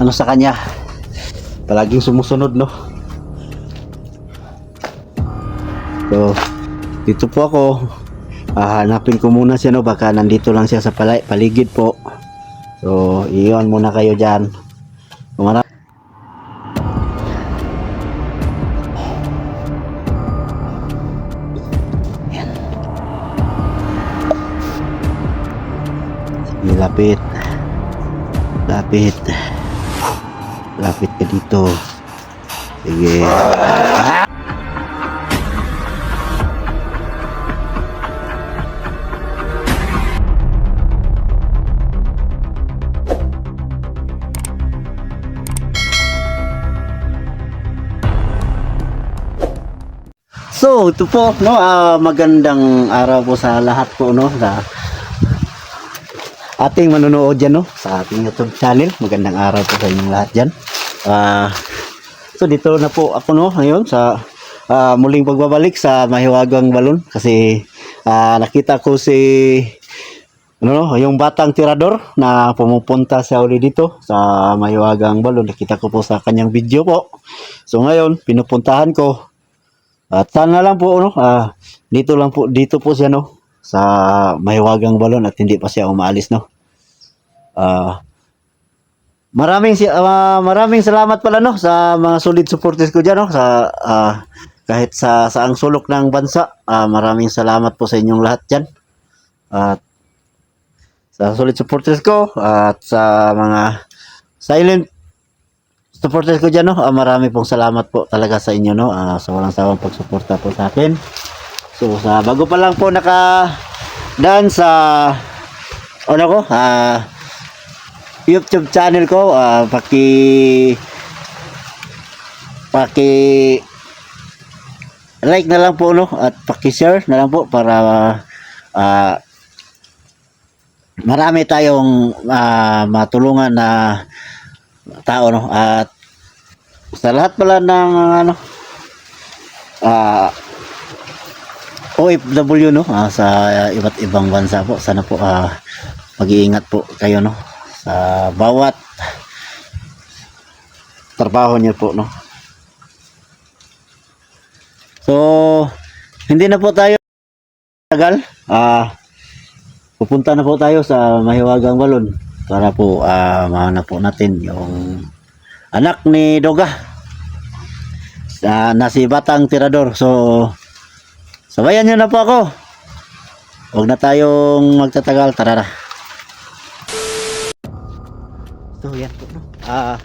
ano sa kanya. Palaging sumusunod, no? So, dito po ako. Ah, hanapin ko muna siya, no? Baka nandito lang siya sa paligid po. So, iyon muna kayo dyan. Lapit. Lapit ka dito. Sige. So, ito po, no, ah, magandang araw po sa lahat po, no, sa ating manonood dyan, no, sa ating YouTube channel. Magandang araw po sa inyong lahat dyan. Ah, so, dito na po ako, no, ngayon sa ah, muling pagbabalik sa Mahiwagang Balon kasi ah, nakita ko si ano, no, yung batang tirador na pumupunta sa uli dito sa Mahiwagang Balon. Nakita ko po sa kanyang video po. So, ngayon, pinupuntahan ko at sana lang po no, ah, dito lang po dito po siya no sa mahiwagang balon at hindi pa siya umaalis no. Ah maraming ah, maraming salamat pala no sa mga solid supporters ko diyan no sa ah, kahit sa saang sulok ng bansa. Ah, maraming salamat po sa inyong lahat diyan. At sa solid supporters ko at sa mga silent supporters ko dyan, no? Ah, marami pong salamat po talaga sa inyo, no? Ah, sa walang sawang pagsuporta po sa akin. So, sa bago pa lang po naka daan sa ano ko, ah, YouTube channel ko, ah, paki paki like na lang po no? At paki-share na lang po para ah, marami tayong ah, matulungan na tao no? At sa lahat pala ng ano ah OFW no? Ah, sa iba't ibang bansa po sana po ah, mag-iingat po kayo no sa bawat trabaho niyo po no so hindi na po tayo tagal ah pupunta na po tayo sa Mahiwagang Balon para po ah mahanap po natin yung anak ni Doga sa na si Batang Tirador. So sabayan niyo na po ako. Huwag na tayong magtatagal. Tara na. Yan po no. Ah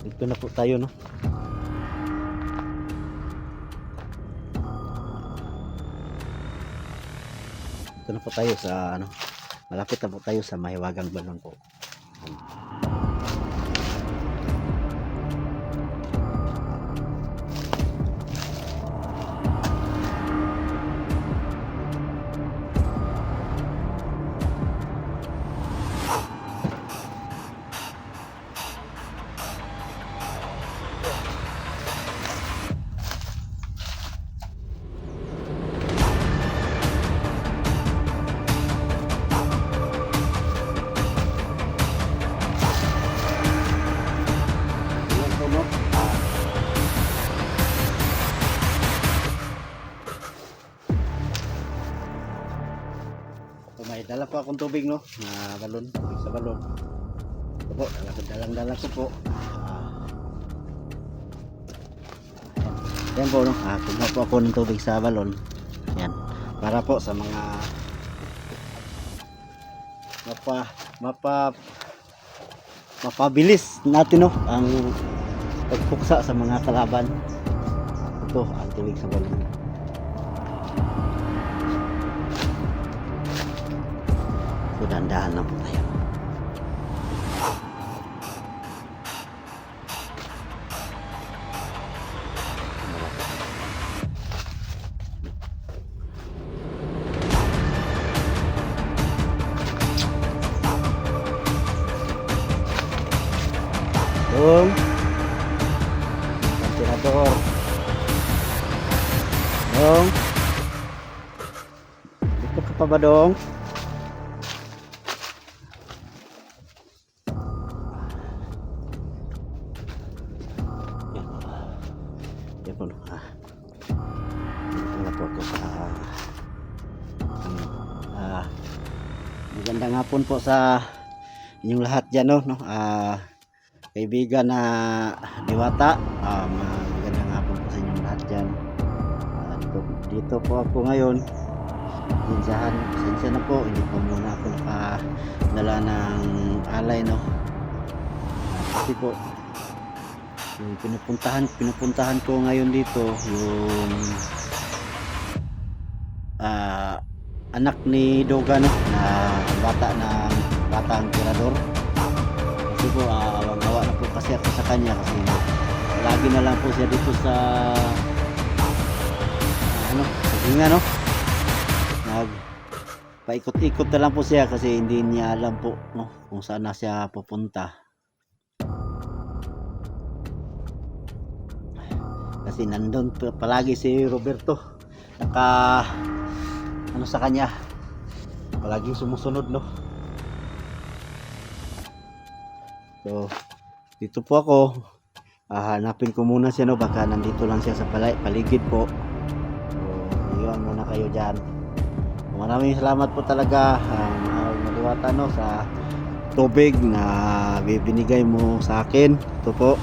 Dito na po tayo no. Dito na po tayo sa ano. Malapit na po tayo sa Mahiwagang Balon po. Po akong tubig, no? Na balon, tubig sa balon. Ito po, dala- dalang-dala ko po. Ah. Yan po, no? Ah, kumuha po ako ng tubig sa balon. Yan. Para po sa mga mapa mapa mapabilis natin no ang pagpuksa sa mga kalaban ito ang tubig sa balon so dahan-dahan lang po tayo Dong. Ventilador. Dong. Dito ka pa ba, po sa inyong lahat dyan, no? no? Ah, kaibigan na diwata. Ah, magandang hapon po sa inyong lahat dyan. Ah, dito, dito po ako ngayon. Sinsahan, sinsya na po. Hindi po muna ako nakadala ng alay, no? Kasi po, yung pinupuntahan, pinupuntahan ko ngayon dito, yung ah, anak ni Doga no? Na bata na bata ang tirador. Kasi po uh, na po kasi ako sa kanya kasi lagi na lang po siya dito sa ano sa hinga no? Nag paikot-ikot na lang po siya kasi hindi niya alam po no kung saan na siya pupunta. Kasi nandun pa- palagi si Roberto. Naka ano sa kanya? Palaging sumusunod no? So dito po ako. Ah, hanapin ko muna siya no? Baka nandito lang siya sa paligid po. So iwan muna kayo dyan. Maraming salamat po talaga ang uh, maliwata no? Sa tubig na bibinigay mo sa akin. Ito po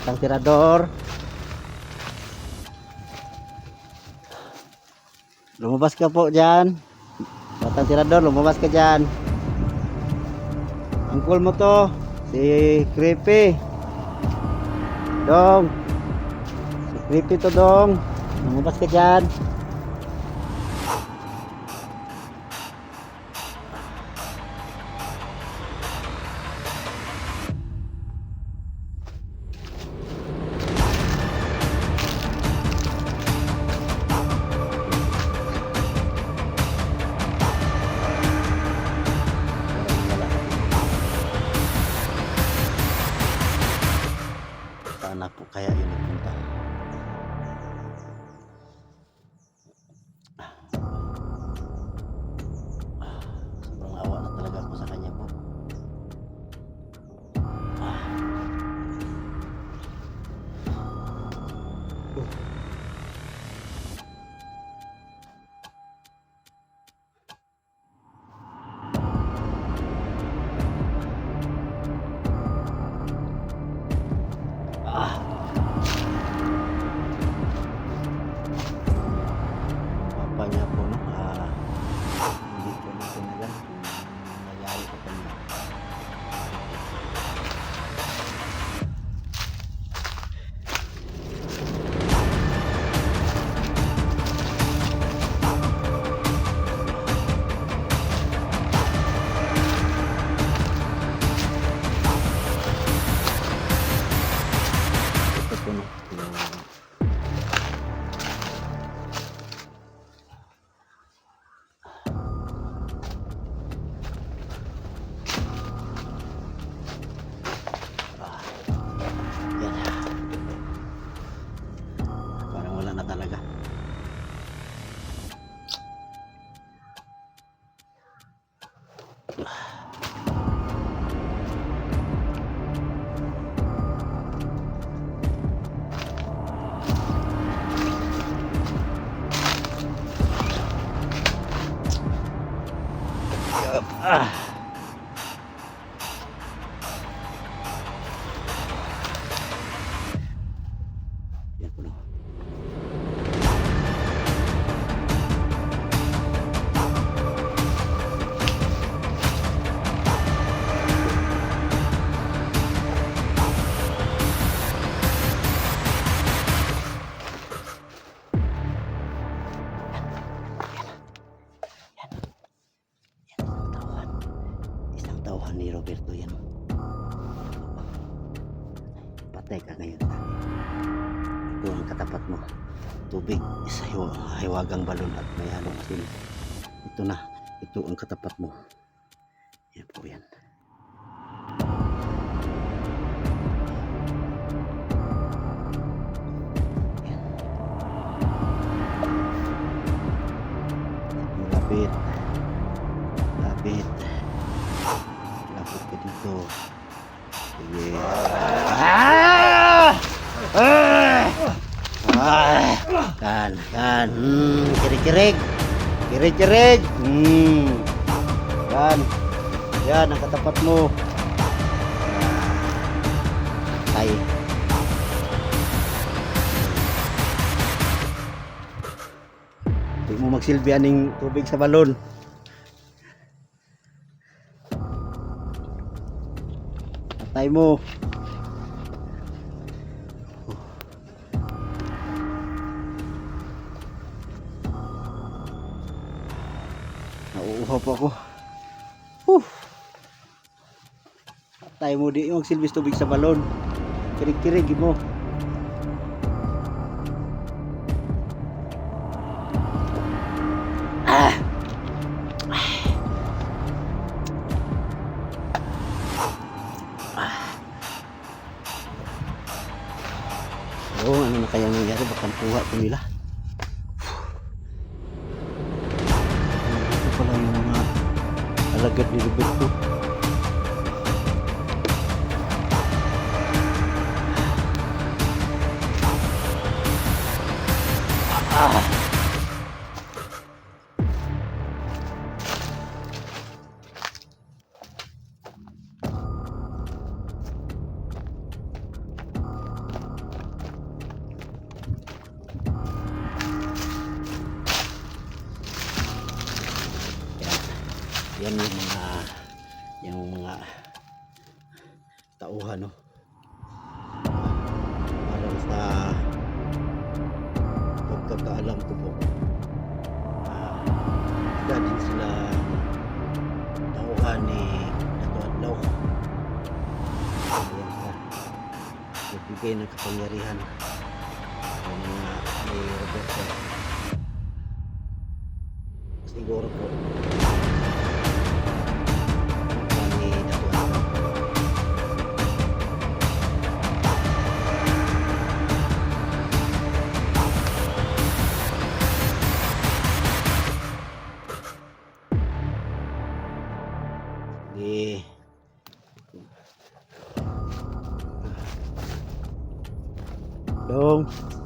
Batang tirador. Lumabas ka po dyan. Batang tirador, lumabas ka dyan. Angkol mo to. Si Creepy. Dong. Si Creepy to dong. Lumabas ka dyan. Ah. Hiwagang balon at may halong asin. Ito na. Ito ang katapat mo. Kirig-kirig. Hmm. Yan. Yan, ang katapat mo. Tay. Hindi mo magsilbi aning tubig sa balon. Patay mo. Pa ako. Huh. Patay mo di yung silbis tubig sa balon. Kirig-kirig mo. Ah! Oo, ano na kaya nangyari? Baka kuha ito nila. Alagad ni Nagbigay ng kapangyarihan sa mga ni Roberto. Dong.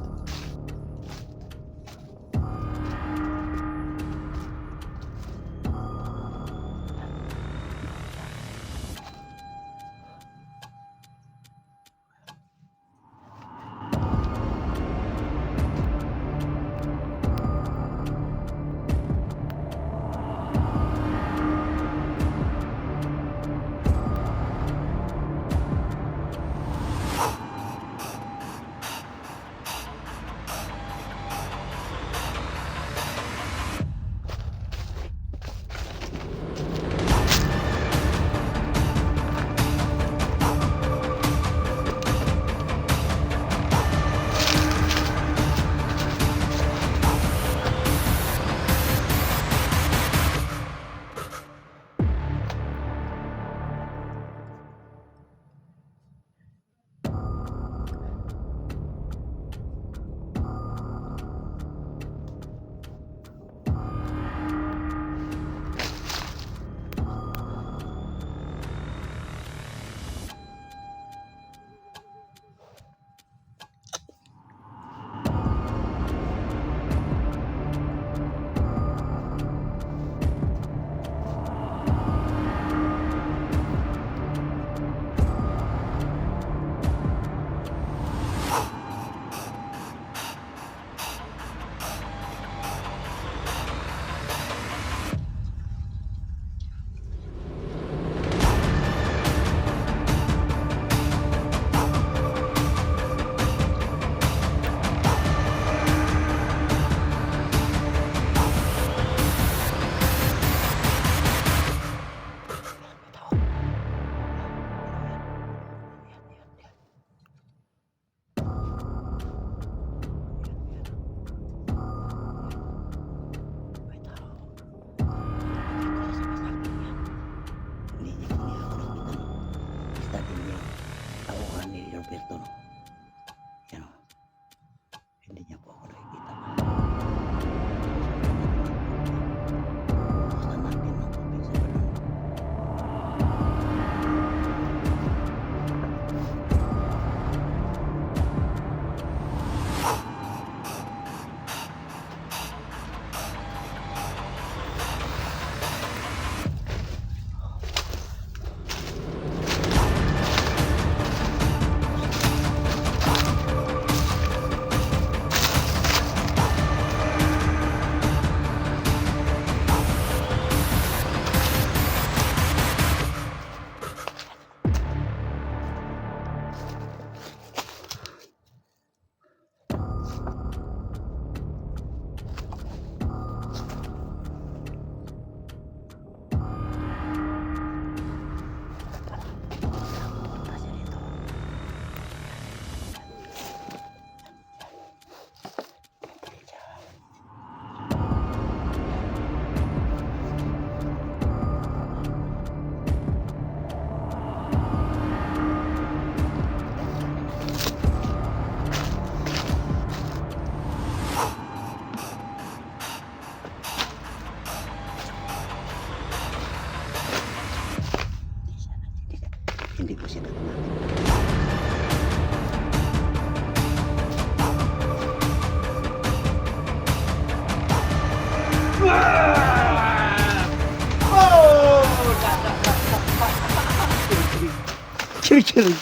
Kirig-kirig.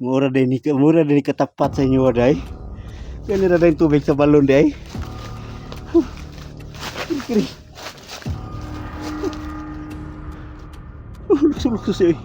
Mura din ni mura din katapat sa inyo day. Kani ra din tubig sa balon. Kirig. Oh, lukso-lukso siya. eh.